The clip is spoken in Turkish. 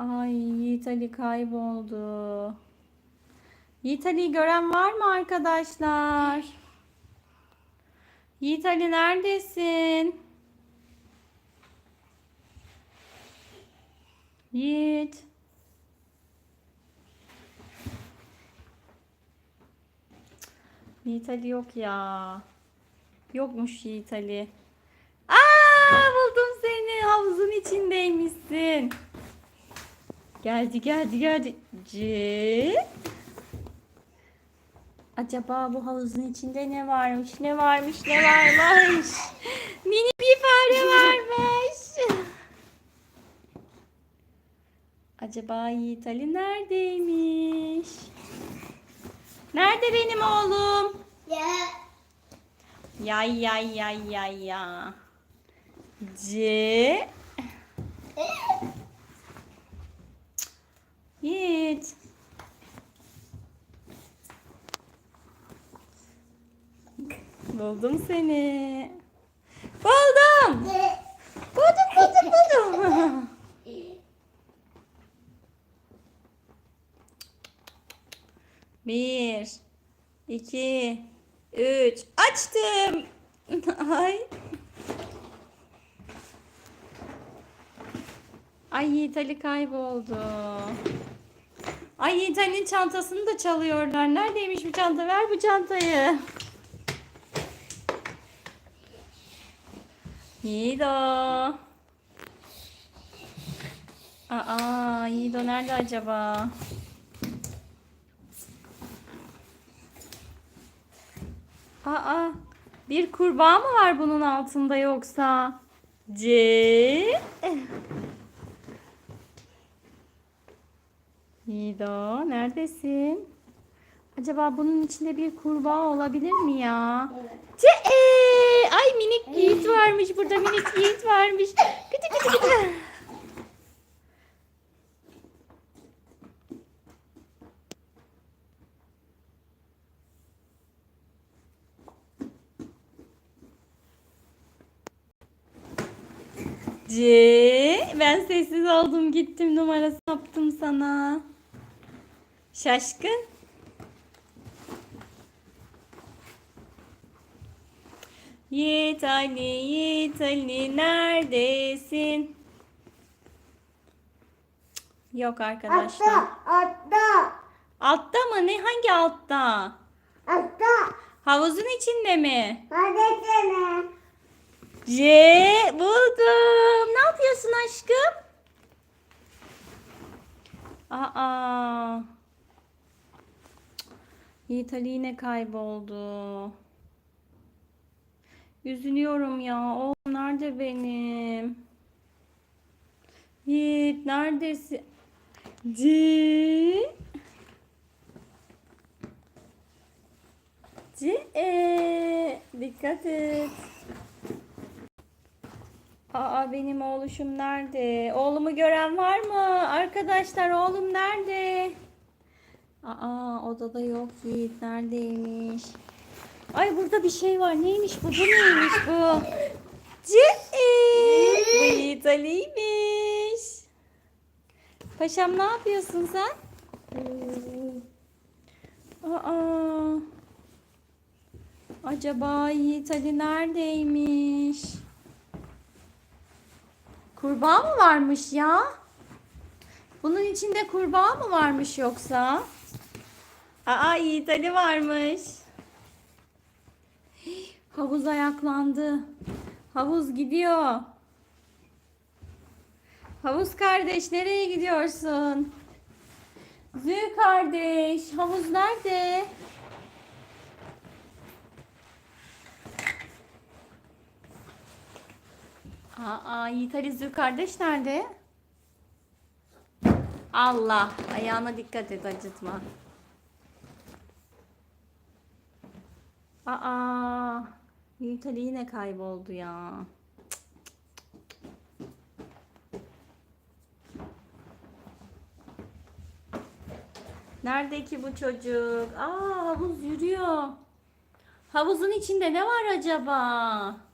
Ay Yiğit Ali kayboldu. Yiğit Ali'yi gören var mı arkadaşlar? Yiğit Ali neredesin? Yiğit. Yiğit Ali yok ya. Yokmuş Yiğit Ali. Geldi geldi geldi. C. Acaba bu havuzun içinde ne varmış? Ne varmış? Ne varmış? Mini bir fare varmış. Acaba Yiğit Ali neredeymiş? Nerede benim oğlum? Ya. Yay yay yay yay ya. C. Yiğit. Buldum seni. Buldum. Buldum buldum buldum. Bir, iki, üç. Açtım. Ay. Ay Yiğit Ali kayboldu. Ay Yiğit Ali'nin çantasını da çalıyorlar. Neredeymiş bu çanta? Ver bu çantayı. Yiğido. Aa, Yiğido nerede acaba? Aa, bir kurbağa mı var bunun altında yoksa? C. Yiğido neredesin? Acaba bunun içinde bir kurbağa olabilir mi ya? C. Ay minik Yiğit varmış burada minik Yiğit varmış. Gıdı gıdı gıdı. C. Ben sessiz oldum gittim numarası yaptım sana. Şaşkın. Yiğit Ali, Yiğit Ali neredesin? Yok arkadaşlar. Altta. Altta. Altta mı? Ne? Hangi altta? Altta. Havuzun içinde mi? Hadi sene. C buldum. Aşkım? Aa. Yiğit Ali yine kayboldu. Üzülüyorum ya. Oğlum nerede benim? Yiğit neredesin? C. C. E. Dikkat et. Aa benim oğluşum nerede? Oğlumu gören var mı? Arkadaşlar oğlum nerede? Aa odada yok Yiğit neredeymiş? Ay burada bir şey var. Neymiş bu? Bu neymiş bu? Bu Yiğit Ali'ymiş. Paşam ne yapıyorsun sen? Aa. Acaba Yiğit Ali neredeymiş? Kurbağa mı varmış ya? Bunun içinde kurbağa mı varmış yoksa? Aa Yiğit Ali varmış. Havuz ayaklandı. Havuz gidiyor. Havuz kardeş nereye gidiyorsun? Zü kardeş havuz nerede? Aa, Yiğit Ali Zü kardeş nerede? Allah ayağına dikkat et acıtma. Aa, Yiğit Ali yine kayboldu ya. Nerede ki bu çocuk? Aa havuz yürüyor. Havuzun içinde ne var acaba?